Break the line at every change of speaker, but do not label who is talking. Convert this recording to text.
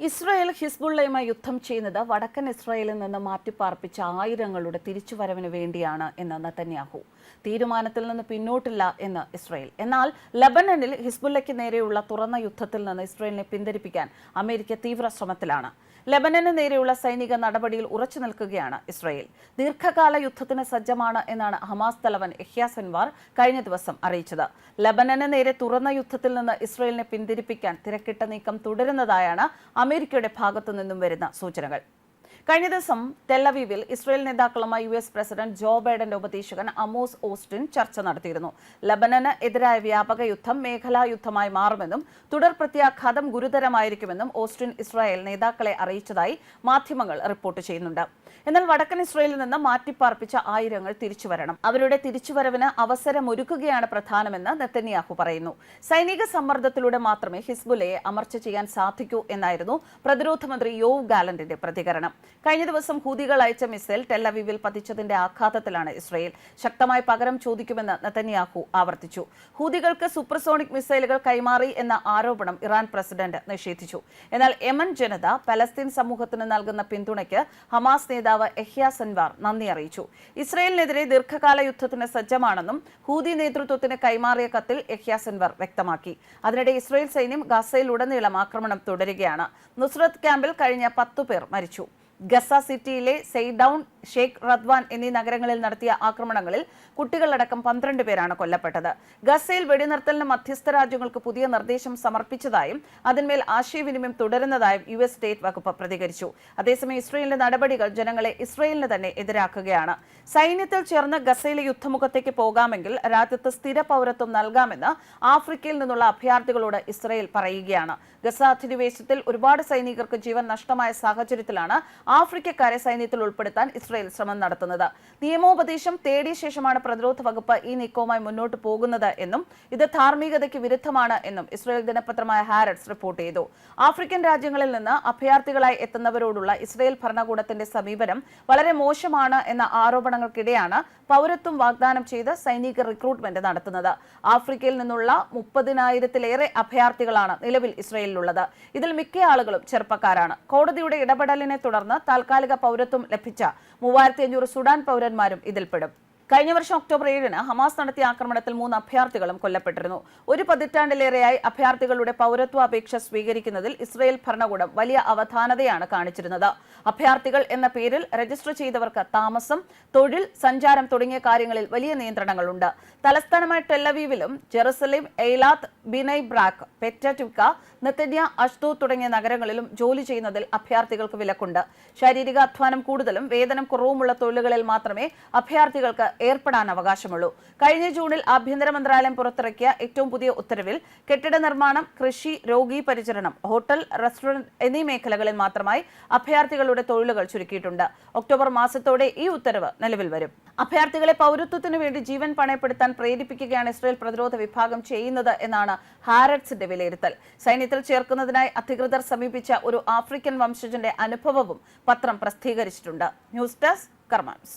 Israel ഹിസ്ബുള്ളയുമായി യുദ്ധം ചെയ്യുന്നത് വടക്കൻ ഇസ്രായേലിൽ നിന്ന് മാറ്റിപ്പാർപ്പിച്ച ആയിരങ്ങളുടെ തിരിച്ചുവരവിന് വേണ്ടിയാണ് എന്ന് നത്തന്യാഹു തീരുമാനത്തിൽ നിന്ന് പിന്നോട്ടില്ല എന്ന് ഇസ്രായേൽ. എന്നാൽ ലബനനിൽ ഹിസ്ബുള്ളയ്ക്ക് നേരെയുള്ള തുറന്ന യുദ്ധത്തിൽ നിന്ന് ഇസ്രായേലിനെ പിന്തിരിപ്പിക്കാൻ അമേരിക്ക തീവ്ര ശ്രമത്തിലാണ്. ലബനന് നേരെയുള്ള സൈനിക നടപടിയിൽ ഉറച്ചു നിൽക്കുകയാണ് ഇസ്രായേൽ. ദീർഘകാല യുദ്ധത്തിന് സജ്ജമാണ് എന്നാണ് ഹമാസ് തലവൻ എഹ്യാസൻവാർ സിൻവാർ കഴിഞ്ഞ ദിവസം അറിയിച്ചത്. ലബനന് നേരെ തുറന്ന യുദ്ധത്തിൽ നിന്ന് ഇസ്രായേലിനെ പിന്തിരിപ്പിക്കാൻ തിരക്കിട്ട നീക്കം തുടരുന്നതായാണ് അമേരിക്കയുടെ ഭാഗത്തു നിന്നും വരുന്ന സൂചനകൾ. കഴിഞ്ഞ ദിവസം തെല്ലവീവിൽ ഇസ്രായേൽ നേതാക്കളുമായി യു എസ് പ്രസിഡന്റ് ജോ ബൈഡന്റെ ഉപദേശകൻ അമോസ് ഓസ്റ്റിൻ ചർച്ച നടത്തിയിരുന്നു. ലബനന് എതിരായ വ്യാപക യുദ്ധം മേഖലാ യുദ്ധമായി മാറുമെന്നും തുടർ പ്രത്യാഘാതം ഗുരുതരമായിരിക്കുമെന്നും ഓസ്റ്റിൻ ഇസ്രായേൽ നേതാക്കളെ അറിയിച്ചതായി മാധ്യമങ്ങൾ റിപ്പോർട്ട് ചെയ്യുന്നുണ്ട്. എന്നാൽ വടക്കൻ ഇസ്രായേലിൽ നിന്ന് മാറ്റിപ്പാർപ്പിച്ച ആയിരങ്ങൾ തിരിച്ചുവരണം അവരുടെ തിരിച്ചുവരവിന് അവസരമൊരുക്കുകയാണ് പ്രധാനമെന്ന് നെത്തന്യാഹു പറയുന്നു. സൈനിക സമ്മർദ്ദത്തിലൂടെ മാത്രമേ ഹിസ്ബുലയെ അമർച്ച ചെയ്യാൻ സാധിക്കൂ എന്നായിരുന്നു പ്രതിരോധ മന്ത്രി യോവ് ഗാലന്റിന്റെ പ്രതികരണം. കഴിഞ്ഞ ദിവസം ഹൂതികൾ അയച്ച മിസൈൽ ടെല്ലവീവിൽ പതിച്ചതിന്റെ ആഘാതത്തിലാണ് ഇസ്രയേൽ. ശക്തമായി പകരം ചോദിക്കുമെന്ന് നെതന്യാഹു ആവർത്തിച്ചു. ഹൂതികൾക്ക് സൂപ്പർസോണിക് മിസൈലുകൾ കൈമാറി എന്ന ആരോപണം ഇറാൻ പ്രസിഡന്റ് നിഷേധിച്ചു. എന്നാൽ യമൻ ജനത പലസ്തീൻ സമൂഹത്തിന് നൽകുന്ന പിന്തുണയ്ക്ക് ഹമാസ് നേതാവ് എഹ്യ സൻവാർ നന്ദി അറിയിച്ചു. ഇസ്രയേലിനെതിരെ ദീർഘകാല യുദ്ധത്തിന് സജ്ജമാണെന്നും ഹൂതി നേതൃത്വത്തിന് കൈമാറിയ കത്തിൽ എഹ്യ സൻവാർ വ്യക്തമാക്കി. അതിനിടെ ഇസ്രയേൽ സൈന്യം ഗസയിലുടനീളം ആക്രമണം തുടരുകയാണ്. നുസ്രത് ക്യാമ്പിൽ കഴിഞ്ഞ പത്തു പേർ മരിച്ചു. ഗസ സിറ്റിയിലെ സെയ്ഡൌൺ ഷെയ്ഖ് റദ്വാൻ എന്നീ നഗരങ്ങളിൽ നടത്തിയ ആക്രമണങ്ങളിൽ കുട്ടികളടക്കം പന്ത്രണ്ട് പേരാണ് കൊല്ലപ്പെട്ടത്. ഗസയിൽ വെടിനിർത്തലിന് മധ്യസ്ഥ രാജ്യങ്ങൾക്ക് പുതിയ നിർദ്ദേശം സമർപ്പിച്ചതായും അതിന്മേൽ ആശയവിനിമയം തുടരുന്നതായും യു എസ് സ്റ്റേറ്റ് വകുപ്പ് പ്രതികരിച്ചു. അതേസമയം ഇസ്രയേലിന്റെ നടപടികൾ ജനങ്ങളെ ഇസ്രയേലിന് തന്നെ എതിരാക്കുകയാണ്. സൈന്യത്തിൽ ചേർന്ന് ഗസയിലെ യുദ്ധമുഖത്തേക്ക് പോകാമെങ്കിൽ രാജ്യത്ത് സ്ഥിര പൗരത്വം നൽകാമെന്ന് ആഫ്രിക്കയിൽ നിന്നുള്ള അഭയാർത്ഥികളോട് ഇസ്രയേൽ പറയുകയാണ്. ഗസ അധിനിവേശത്തിൽ ഒരുപാട് സൈനികർക്ക് ജീവൻ നഷ്ടമായ സാഹചര്യത്തിലാണ് ആഫ്രിക്കക്കാരെ സൈന്യത്തിൽ ഉൾപ്പെടുത്താൻ ഇസ്രയേൽ ശ്രമം നടത്തുന്നത്. നിയമോപദേശം തേടിയ ശേഷമാണ് പ്രതിരോധ വകുപ്പ് ഈ നീക്കവുമായി മുന്നോട്ട് പോകുന്നത് എന്നും ഇത് ധാർമ്മികതയ്ക്ക് വിരുദ്ധമാണ് എന്നും ഇസ്രയേൽ ദിനപത്രമായ ഹാരറ്റ്സ് റിപ്പോർട്ട് ചെയ്തു. ആഫ്രിക്കൻ രാജ്യങ്ങളിൽ നിന്ന് അഭയാർത്ഥികളായി എത്തുന്നവരോടുള്ള ഇസ്രയേൽ ഭരണകൂടത്തിന്റെ സമീപനം വളരെ മോശമാണ് എന്ന ആരോപണങ്ങൾക്കിടെയാണ് പൗരത്വം വാഗ്ദാനം ചെയ്ത് സൈനിക റിക്രൂട്ട്മെന്റ് നടത്തുന്നത്. ആഫ്രിക്കയിൽ നിന്നുള്ള മുപ്പതിനായിരത്തിലേറെ അഭയാർത്ഥികളാണ് നിലവിൽ ഇസ്രയേലിലുള്ളത്. ഇതിൽ മിക്ക ആളുകളും ചെറുപ്പക്കാരാണ്. കോടതിയുടെ ഇടപെടലിനെ തുടർന്ന് താൽക്കാലിക പൗരത്വം ലഭിച്ച മൂവായിരത്തി അഞ്ഞൂറ് സുഡാൻ പൗരന്മാരും ഇതിൽപ്പെടും. കഴിഞ്ഞ വർഷം ഒക്ടോബർ ഏഴിന് ഹമാസ് നടത്തിയ ആക്രമണത്തിൽ മൂന്ന് അഭയാർത്ഥികളും കൊല്ലപ്പെട്ടിരുന്നു. ഒരു പതിറ്റാണ്ടിലേറെയായി അഭയാർത്ഥികളുടെ പൗരത്വ അപേക്ഷ സ്വീകരിക്കുന്നതിൽ ഇസ്രയേൽ ഭരണകൂടം വലിയ അവധാനതയാണ് കാണിച്ചിരുന്നത്. അഭയാർത്ഥികൾ എന്ന പേരിൽ രജിസ്റ്റർ ചെയ്തവർക്ക് താമസം തൊഴിൽ സഞ്ചാരം തുടങ്ങിയ കാര്യങ്ങളിൽ വലിയ നിയന്ത്രണങ്ങളുണ്ട്. തലസ്ഥാനമായ ടെല്ലവീവിലും ജെറുസലേം എയ്ലാത്ത് ബിനൈ ബ്രാക്ക് പെറ്ററ്റുക്ക നെത്തന്യ അഷ്തോ തുടങ്ങിയ നഗരങ്ങളിലും ജോലി ചെയ്യുന്നതിൽ അഭയാർത്ഥികൾക്ക് വിലക്കുണ്ട്. ശാരീരിക അധ്വാനം കൂടുതലും വേതനം കുറവുമുള്ള തൊഴിലുകളിൽ മാത്രമേ അഭയാർത്ഥികൾക്ക് ഏർപ്പെടാൻ അവകാശമുള്ളൂ. കഴിഞ്ഞ ജൂണിൽ ആഭ്യന്തര മന്ത്രാലയം പുറത്തിറക്കിയ ഏറ്റവും പുതിയ ഉത്തരവിൽ കെട്ടിട നിർമ്മാണം കൃഷി രോഗി പരിചരണം ഹോട്ടൽ റെസ്റ്റോറന്റ് എന്നീ മേഖലകളിൽ മാത്രമായി അഭയാർത്ഥികളുടെ തൊഴിലുകൾ ചുരുക്കിയിട്ടുണ്ട്. ഒക്ടോബർ മാസത്തോടെ ഈ ഉത്തരവ് നിലവിൽ വരും. അഭയാർത്ഥികളെ പൗരത്വത്തിനു വേണ്ടി ജീവൻ പണയപ്പെടുത്താൻ പ്രേരിപ്പിക്കുകയാണ് ഇസ്രയേൽ പ്രതിരോധ വിഭാഗം ചെയ്യുന്നത് എന്നാണ് ഹാരറ്റ്സിന്റെ വിലയിരുത്തൽ. സൈന്യത്തിൽ ചേർക്കുന്നതിനായി അധികൃതർ സമീപിച്ച ഒരു ആഫ്രിക്കൻ വംശജന്റെ അനുഭവവും പത്രം പ്രസിദ്ധീകരിച്ചിട്ടുണ്ട്. News desk കർമാൻസ്.